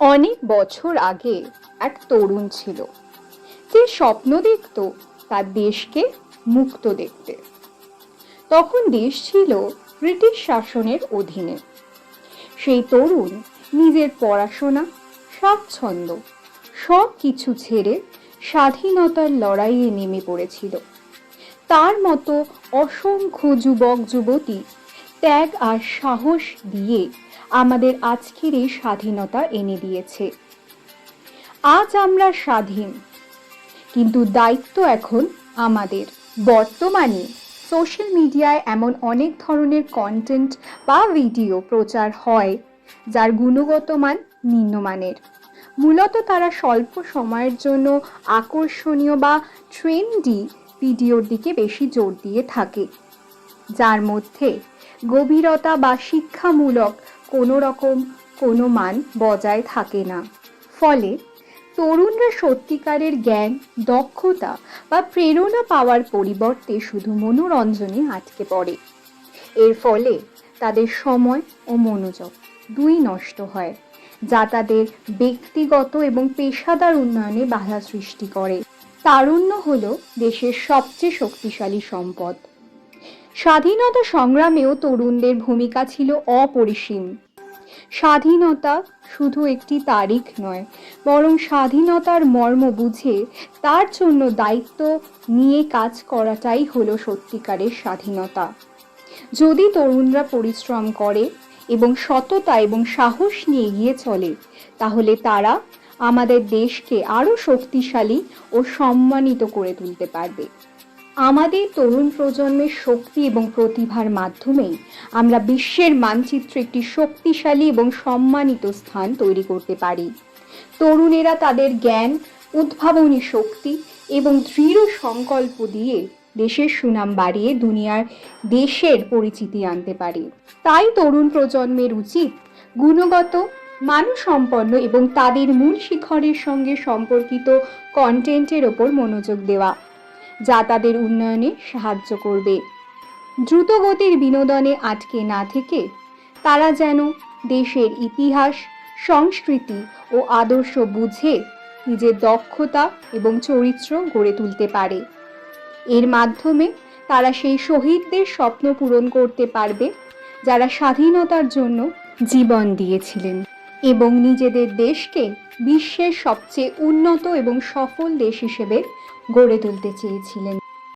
অনেক বছর আগে এক তরুণ ছিল। যে স্বপ্ন দেখত তার দেশকে মুক্ত দেখতে। তখন দেশ ছিল ব্রিটিশ শাসনের অধীনে। সেই তরুণ নিজের পড়াশোনা, স্বাচ্ছন্দ্য সব কিছু ছেড়ে স্বাধীনতার লড়াইয়ে নেমে পড়েছিল। তার মতো অসংখ্য যুবক যুবতী ত্যাগ আর সাহস দিয়ে আমাদের আজকের এই স্বাধীনতা এনে দিয়েছে। আজ আমরা স্বাধীন, কিন্তু দায়িত্ব এখন আমাদের। বর্তমানে সোশ্যাল মিডিয়ায় এমন অনেক ধরনের কন্টেন্ট বা ভিডিও প্রচার হয়, যার গুণগত মান নিম্নমানের। মূলত তারা স্বল্প সময়ের জন্য আকর্ষণীয় বা ট্রেন্ডি ভিডিওর দিকে বেশি জোর দিয়ে থাকে। যার মধ্যে গভীরতা বা শিক্ষামূলক কোনো রকম কোনো মান বজায় থাকে না। ফলে তরুণরা সত্যিকারের জ্ঞান, দক্ষতা বা প্রেরণা পাওয়ার পরিবর্তে শুধু মনোরঞ্জনে আটকে পড়ে। এর ফলে তাদের সময় ও মনোযোগ দুই নষ্ট হয়, যা তাদের ব্যক্তিগত এবং পেশাদার উন্নয়নে বাধা সৃষ্টি করে। তারুণ্য হল দেশের সবচেয়ে শক্তিশালী সম্পদ। স্বাধীনতা সংগ্রামেও তরুণদের ভূমিকা ছিল অপরিসীম। স্বাধীনতা শুধু একটি তারিখ নয়, বরং স্বাধীনতার মর্ম বুঝে তার জন্য দায়িত্ব নিয়ে কাজ করাটাই হলো সত্যিকারের স্বাধীনতা। যদি তরুণরা পরিশ্রম করে এবং সততা এবং সাহস নিয়ে এগিয়ে চলে, তাহলে তারা আমাদের দেশকে আরও শক্তিশালী ও সম্মানিত করে তুলতে পারবে। আমাদের তরুণ প্রজন্মের শক্তি এবং প্রতিভার মাধ্যমেই আমরা বিশ্বের মানচিত্রে একটি শক্তিশালী এবং সম্মানিত স্থান তৈরি করতে পারি। তরুণেরা তাদের জ্ঞান, উদ্ভাবনী শক্তি এবং দৃঢ় সংকল্প দিয়ে দেশের সুনাম বাড়িয়ে দুনিয়ার দেশের পরিচিতি আনতে পারে। তাই তরুণ প্রজন্মের উচিত গুণগত, মানসম্পন্ন এবং তাদের মূল শিখরের সঙ্গে সম্পর্কিত কন্টেন্টের ওপর মনোযোগ দেওয়া। যা তাদের উন্নয়নে সাহায্য করবে। দ্রুতগতির বিনোদনে আটকে না থেকে তারা যেন দেশের ইতিহাস, সংস্কৃতি ও আদর্শ বুঝে নিজের দক্ষতা এবং চরিত্র গড়ে তুলতে পারে। এর মাধ্যমে তারা সেই শহীদদের স্বপ্ন পূরণ করতে পারবে যারা স্বাধীনতার জন্য জীবন দিয়েছিলেন। এবং নিজেদের দেশকে বিশ্বের সবচেয়ে উন্নত এবং সফল দেশ হিসেবে গড়ে তুলতে চেয়েছিলেন।